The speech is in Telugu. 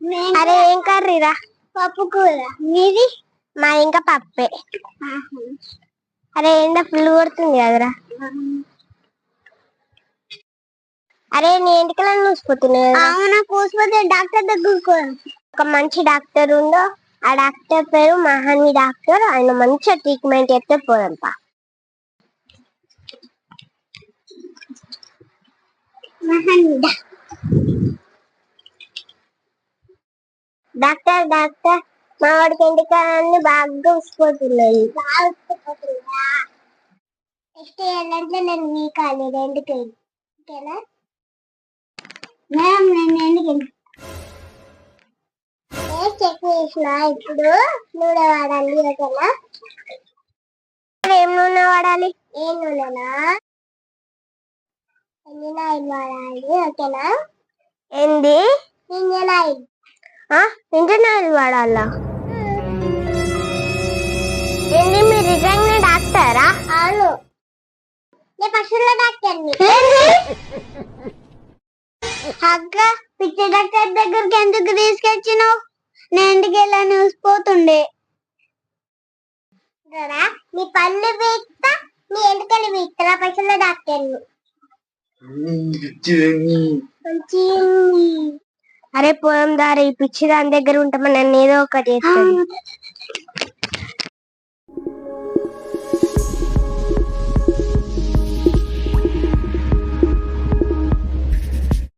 కూరరా పప్పు కూర. మీది? మా ఇంకా పప్పే. అరే ఎండ ఫుల్ కొడుతుంది కదరా. అరే నీ ఎంటికలను చూసిపోతున్నాయి. అవునా కూసిపోతే డాక్టర్ దగ్గరకు ఒక మంచి డాక్టర్ ఉందో ఆ డాక్టర్ పేరు మహాని డాక్టర్. ఆయన మంచిగా ట్రీట్మెంట్ చేస్తే పోదంపా. డాక్టర్ డాక్టర్ మా వాడికి ఎంటికలన్నీ బాగా ఉసిపోతున్నాయి నెక్స్ట్ ఏంటంటే నేను మీ ఓకేనా? మేడం నేను ఇప్పుడు నూనె వాడాలి ఓకేనా? ఏం నూనె వాడాలి? ఏ నూనెనా? ఆయిల్ వాడాలి? ఓకేనా? ఏంది? ఇంజన్ ఆయిల్ ఆ ఇంజన్ ఆయిల్ వాడాలా? ఏంది మీరు నిజంగా డాక్టరా? అవును. నేను పశువుల డాక్టర్ని అక్క పిచ్చి డాక్టర్ దగ్గరికి ఎందుకు తీసుకొచ్చినావు? నేను ఇంటికి వెళ్ళని చూసిపోతుండే నీ పళ్ళు వీక్తా నీ ఎంటికలు వీక్తా పశువుల డాక్టర్ని మంచి అరే పోయం దారి ఈ పిచ్చి దాని దగ్గర ఉంటే నన్ను ఏదో ఒకటి చేస్తుంది